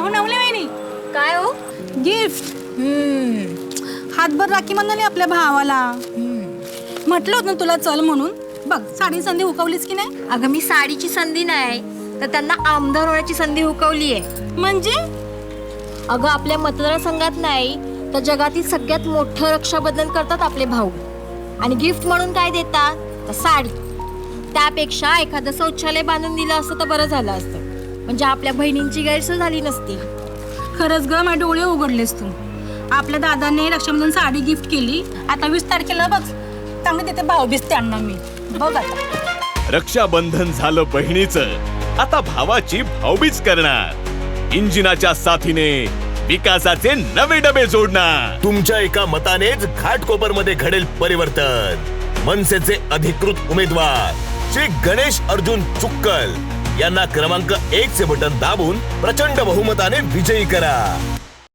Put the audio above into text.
अहो नवले वहिनी. काय हो? गिफ्ट. हातभर राखी बांधली आपल्या भावाला. म्हटलं होतं ना तुला चल म्हणून. बघ साडी संधी हुकवलीस की नाही? अगं मी साडीची संधी नाही. तर त्यांना आमदार होण्याची संधी हुकवली आहे. म्हणजे? अगं आपल्या मतदारसंघात नाही तर जगातील सगळ्यात मोठं रक्षाबंधन करतात आपले भाऊ. आणि गिफ्ट म्हणून काय देतात? तर साडी. त्यापेक्षा एखादं शौचालय बांधून दिलं असतं तर बरं झालं असतं. म्हणजे आपल्या बहिणींची गैरसोय झाली नसती. खरंच ग माझे डोळे उघडलेस तू. आपल्या दादाने रक्षाबंधन साडी गिफ्ट केली. आता वीस तारखेला बघ. चांगली तिथे भाऊबीज त्यांना मी. बघ आता. रक्षाबंधन झालं बहिणीचं. आता भावाची भाऊबीज करणार. इंजिनाच्या साथीने विकासाचे नवे डबे जोडणार. तुमच्या एका मतानेच घाटकोपरमध्ये घडेल परिवर्तन. मनसेचे अधिकृत उमेदवार श्री गणेश अर्जुन चुक्कल. यांना क्रमांक एक चे बटन दाबून प्रचंड बहुमताने विजयी करा.